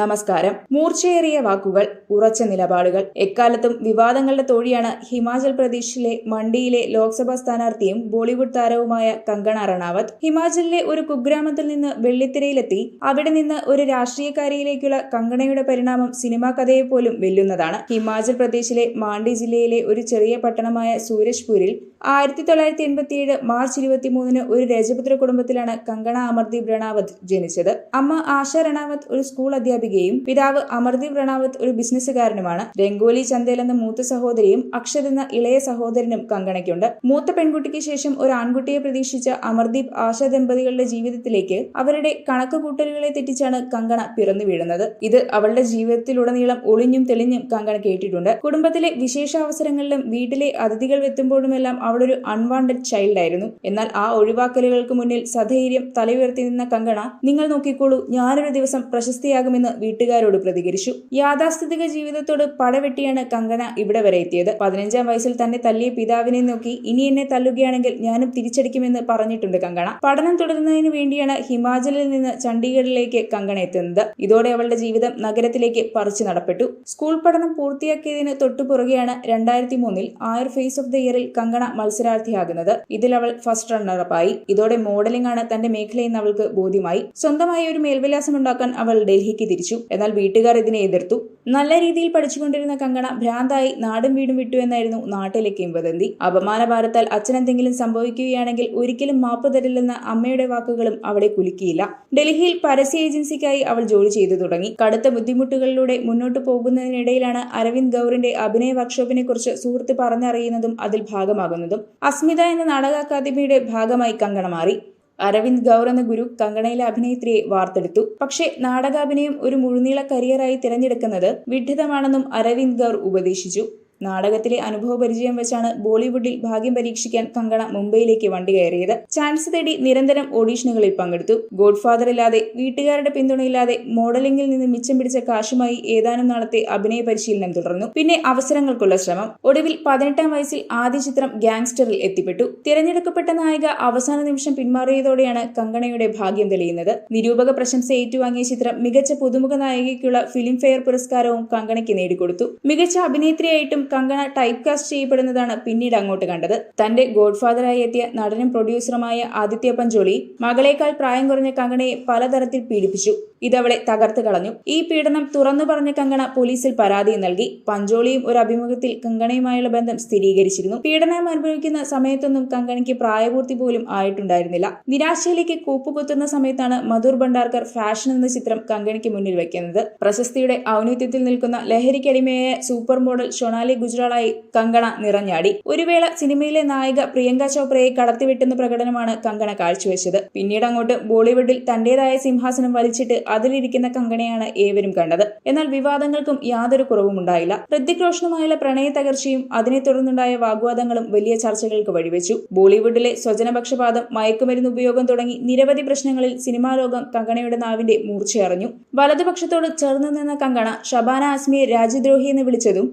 നമസ്കാരം. മൂർച്ചയേറിയ വാക്കുകൾ ഉറച്ച നിലപാടുകൾ എക്കാലത്തും വിവാദങ്ങളുടെ തോഴിയാണ് ഹിമാചൽ പ്രദേശിലെ മണ്ഡിയിലെ ലോക്സഭാ സ്ഥാനാർത്ഥിയും ബോളിവുഡ് താരവുമായ കങ്കണ റണാവത്ത് ഹിമാചലിലെ ഒരു കുഗ്രാമത്തിൽ നിന്ന് വെള്ളിത്തിരയിലെത്തി. അവിടെ നിന്ന് ഒരു രാഷ്ട്രീയക്കാരിയിലേക്കുള്ള കങ്കണയുടെ പരിണാമം സിനിമാ കഥയെ പോലും വെല്ലുന്നതാണ്. ഹിമാചൽ പ്രദേശിലെ മാണ്ഡി ജില്ലയിലെ ഒരു ചെറിയ പട്ടണമായ സൂരജ്പൂരിൽ ആയിരത്തി തൊള്ളായിരത്തി എൺപത്തിയേഴ് മാർച്ച് ഇരുപത്തിമൂന്നിന് ഒരു രജപുത്ര കുടുംബത്തിലാണ് കങ്കണ അമർദീപ് റണാവത്ത് ജനിച്ചത്. അമ്മ ആശ റണാവത്ത് ഒരു സ്കൂൾ അധ്യാപികയും പിതാവ് അമർദീപ് റണാവത്ത് ഒരു ബിസിനസ്സുകാരനുമാണ്. രംഗോലി ചന്ദേൽ എന്ന മൂത്ത സഹോദരിയും അക്ഷത് എന്ന ഇളയ സഹോദരനും കങ്കണയ്ക്കുണ്ട്. മൂത്ത പെൺകുട്ടിക്ക് ശേഷം ഒരു ആൺകുട്ടിയെ പ്രതീക്ഷിച്ച അമർദീപ് ആശ ദമ്പതികളുടെ ജീവിതത്തിലേക്ക് അവരുടെ കണക്കുകൂട്ടലുകളെ തെറ്റിച്ചാണ് കങ്കണ പിറന്നു വീഴുന്നത്. ഇത് അവളുടെ ജീവിതത്തിലുടനീളം ഒളിഞ്ഞും തെളിഞ്ഞും കങ്കണ കേട്ടിട്ടുണ്ട്. കുടുംബത്തിലെ വിശേഷ അവസരങ്ങളിലും വീട്ടിലെ അതിഥികൾ എത്തുമ്പോഴുമെല്ലാം അവളൊരു അൺവാണ്ടഡ് ചൈൽഡ് ആയിരുന്നു. എന്നാൽ ആ ഒഴിവാക്കലുകൾക്ക് മുന്നിൽ സധൈര്യം തലയുയർത്തി നിന്ന കങ്കണ നിങ്ങൾ നോക്കിക്കോളൂ ഞാനൊരു ദിവസം പ്രശസ്തിയാകുമെന്ന് വീട്ടുകാരോട് പ്രതികരിച്ചു. യാഥാസ്ഥിതിക ജീവിതത്തോട് പടവെട്ടിയാണ് കങ്കണ ഇവിടെ വരെ എത്തിയത്. പതിനഞ്ചാം വയസ്സിൽ തന്നെ തല്ലിയ പിതാവിനെ നോക്കി ഇനി എന്നെ തല്ലുകയാണെങ്കിൽ ഞാനും തിരിച്ചടിക്കുമെന്ന് പറഞ്ഞിട്ടുണ്ട് കങ്കണ. പഠനം തുടരുന്നതിന് വേണ്ടിയാണ് ഹിമാചലിൽ നിന്ന് ചണ്ഡീഗഡിലേക്ക് കങ്കണ എത്തുന്നത്. ഇതോടെ അവളുടെ ജീവിതം നഗരത്തിലേക്ക് പറിച്ചു നടപ്പെട്ടു. സ്കൂൾ പഠനം പൂർത്തിയാക്കിയതിന് തൊട്ടു പുറകെയാണ് രണ്ടായിരത്തി മൂന്നിൽ ആയർ ഫേസ് ഓഫ് ദ ഇയറിൽ കങ്കണ മത്സരാർത്ഥിയാകുന്നത്. ഇതിൽ അവൾ ഫസ്റ്റ് റണ്ണറപ്പായി. ഇതോടെ മോഡലിംഗ് ആണ് തന്റെ മേഖലയെന്ന് അവൾക്ക് ബോധ്യമായി. സ്വന്തമായി ഒരു മേൽവിലാസം ഉണ്ടാക്കാൻ അവൾ ഡൽഹിക്ക് തിരിച്ചു. എന്നാൽ വീട്ടുകാർ ഇതിനെ എതിർത്തു. നല്ല രീതിയിൽ പഠിച്ചുകൊണ്ടിരുന്ന കങ്കണ ഭ്രാന്തായി നാടും വീടും വിട്ടു എന്നായിരുന്നു നാട്ടിലെ കിംവദന്തി. അപമാന ഭാരത്താൽ അച്ഛനെന്തെങ്കിലും സംഭവിക്കുകയാണെങ്കിൽ ഒരിക്കലും മാപ്പ് തരില്ലെന്ന അമ്മയുടെ വാക്കുകളും അവളെ കുലുക്കിയില്ല. ഡൽഹിയിൽ പരസ്യ ഏജൻസിക്കായി അവൾ ജോലി ചെയ്തു തുടങ്ങി. കടുത്ത ബുദ്ധിമുട്ടുകളിലൂടെ മുന്നോട്ട് പോകുന്നതിനിടയിലാണ് അരവിന്ദ് ഗൌറിന്റെ അഭിനയ വർക്ക്ഷോപ്പിനെ കുറിച്ച് സുഹൃത്ത് പറഞ്ഞറിയുന്നതും അതിൽ ഭാഗമാകുന്നതും. അസ്മിത എന്ന നാടക അക്കാദമിയുടെ ഭാഗമായി കങ്കണ മാറി. അരവിന്ദ് ഗൗർ എന്ന ഗുരു കങ്കണയിലെ അഭിനേത്രിയെ വാർത്തെടുത്തു. പക്ഷേ നാടകാഭിനയം ഒരു മുഴുനീള കരിയറായി തിരഞ്ഞെടുക്കുന്നത് വിഡ്ഢിതമാണെന്നും അരവിന്ദ് ഗൗർ ഉപദേശിച്ചു. നാടകത്തിലെ അനുഭവ പരിചയം വെച്ചാണ് ബോളിവുഡിൽ ഭാഗ്യം പരീക്ഷിക്കാൻ കങ്കണ മുംബൈയിലേക്ക് വണ്ടി കയറിയത്. ചാൻസ് തേടി നിരന്തരം ഓഡീഷനുകളിൽ പങ്കെടുത്തു. ഗോഡ്ഫാദർ ഇല്ലാതെ വീട്ടുകാരുടെ പിന്തുണയില്ലാതെ മോഡലിംഗിൽ നിന്ന് മിച്ചം പിടിച്ച കാശുമായി ഏതാനും നാളത്തെ അഭിനയ പരിശീലനം തുടർന്നു. പിന്നെ അവസരങ്ങൾക്കുള്ള ശ്രമം. ഒടുവിൽ പതിനെട്ടാം വയസ്സിൽ ആദ്യ ചിത്രം ഗാങ്സ്റ്ററിൽ എത്തിപ്പെട്ടു. തിരഞ്ഞെടുക്കപ്പെട്ട നായിക അവസാന നിമിഷം പിന്മാറിയതോടെയാണ് കങ്കണയുടെ ഭാഗ്യം തെളിയുന്നത്. നിരൂപക പ്രശംസ ഏറ്റുവാങ്ങിയ ചിത്രം മികച്ച പുതുമുഖ നായികയ്ക്കുള്ള ഫിലിംഫെയർ പുരസ്കാരവും കങ്കണയ്ക്ക് നേടിക്കൊടുത്തു. മികച്ച അഭിനേത്രിയായിട്ടും കങ്കണ ടൈപ്പ് കാസ്റ്റ് ചെയ്യപ്പെടുന്നതാണ് പിന്നീട് അങ്ങോട്ട് കണ്ടത്. തന്റെ ഗോഡ്ഫാദറായി എത്തിയ നടനും പ്രൊഡ്യൂസറുമായ ആദിത്യ പഞ്ചോളി മകളേക്കാൾ പ്രായം കുറഞ്ഞ കങ്കണയെ പലതരത്തിൽ പീഡിപ്പിച്ചു. ഇതവളെ തകർത്ത് കളഞ്ഞു. ഈ പീഡനം തുറന്നു പറഞ്ഞ കങ്കണ പോലീസിൽ പരാതി നൽകി. പഞ്ചോളിയും ഒരു അഭിമുഖത്തിൽ കങ്കണയുമായുള്ള ബന്ധം സ്ഥിരീകരിച്ചിരുന്നു. പീഡനം അനുഭവിക്കുന്ന സമയത്തൊന്നും കങ്കണയ്ക്ക് പ്രായപൂർത്തി പോലും ആയിട്ടുണ്ടായിരുന്നില്ല. നിരാശയിലേക്ക് കൂപ്പുകുത്തുന്ന സമയത്താണ് മധുർ ഭണ്ഡാർക്കർ ഫാഷൻ എന്ന ചിത്രം കങ്കണയ്ക്ക് മുന്നിൽ വയ്ക്കുന്നത് പ്രശസ്തിയുടെ ഔന്നിത്യത്തിൽ നിൽക്കുന്ന ലഹരിക്കടിമയായ സൂപ്പർ മോഡൽ ഷൊണാലി ഗുജറാളായി കങ്കണ നിറഞ്ഞാടി. ഒരു വേള സിനിമയിലെ നായിക പ്രിയങ്ക ചോപ്രയെ കടത്തിവെട്ടുന്ന പ്രകടനമാണ് കങ്കണ കാഴ്ചവെച്ചത്. പിന്നീട് അങ്ങോട്ട് ബോളിവുഡിൽ തന്റേതായ സിംഹാസനം വലിച്ചിട്ട് അതിലിരിക്കുന്ന കങ്കണയാണ് ഏവരും കണ്ടത്. എന്നാൽ വിവാദങ്ങൾക്കും യാതൊരു കുറവും ഉണ്ടായില്ല. ഋത്തിക് റോഷനുമായുള്ള പ്രണയ തകർച്ചയും അതിനെ തുടർന്നുണ്ടായ വാഗ്വാദങ്ങളും വലിയ ചർച്ചകൾക്ക് വഴിവെച്ചു. ബോളിവുഡിലെ സ്വജനപക്ഷപാതം മയക്കുമരുന്ന് ഉപയോഗം തുടങ്ങി നിരവധി പ്രശ്നങ്ങളിൽ സിനിമാ ലോകം കങ്കണയുടെ നാവിന്റെ മൂർച്ചയറിഞ്ഞു. വലതുപക്ഷത്തോട് ചേർന്നു നിന്ന കങ്കണ ഷബാന ആസ്മിയെ രാജ്യദ്രോഹി എന്ന് വിളിച്ചതും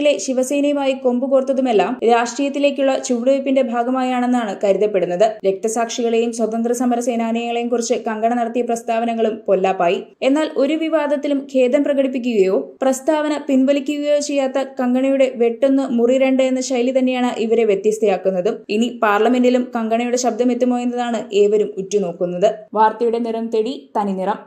മഹാരാഷ്ട്രയിലെ ശിവസേനയുമായി കൊമ്പുകോർത്തതുമെല്ലാം രാഷ്ട്രീയത്തിലേക്കുള്ള ചുവടുവയ്പിന്റെ ഭാഗമായാണെന്നാണ് കരുതപ്പെടുന്നത്. രക്തസാക്ഷികളെയും സ്വതന്ത്ര സമര സേനാനികളെയും കുറിച്ച് കങ്കണ നടത്തിയ പ്രസ്താവനകളും പൊല്ലാപ്പായി. എന്നാൽ ഒരു വിവാദത്തിലും ഖേദം പ്രകടിപ്പിക്കുകയോ പ്രസ്താവന പിൻവലിക്കുകയോ ചെയ്യാത്ത കങ്കണയുടെ വെട്ടൊന്ന് മുറി രണ്ട് എന്ന ശൈലി തന്നെയാണ് ഇവരെ വ്യത്യസ്തയാക്കുന്നതും. ഇനി പാർലമെന്റിലും കങ്കണയുടെ ശബ്ദമെത്തുമോ എന്നതാണ് ഏവരും ഉറ്റുനോക്കുന്നത്. വാർത്തയുടെ നിറം തേടി തനിനിറം.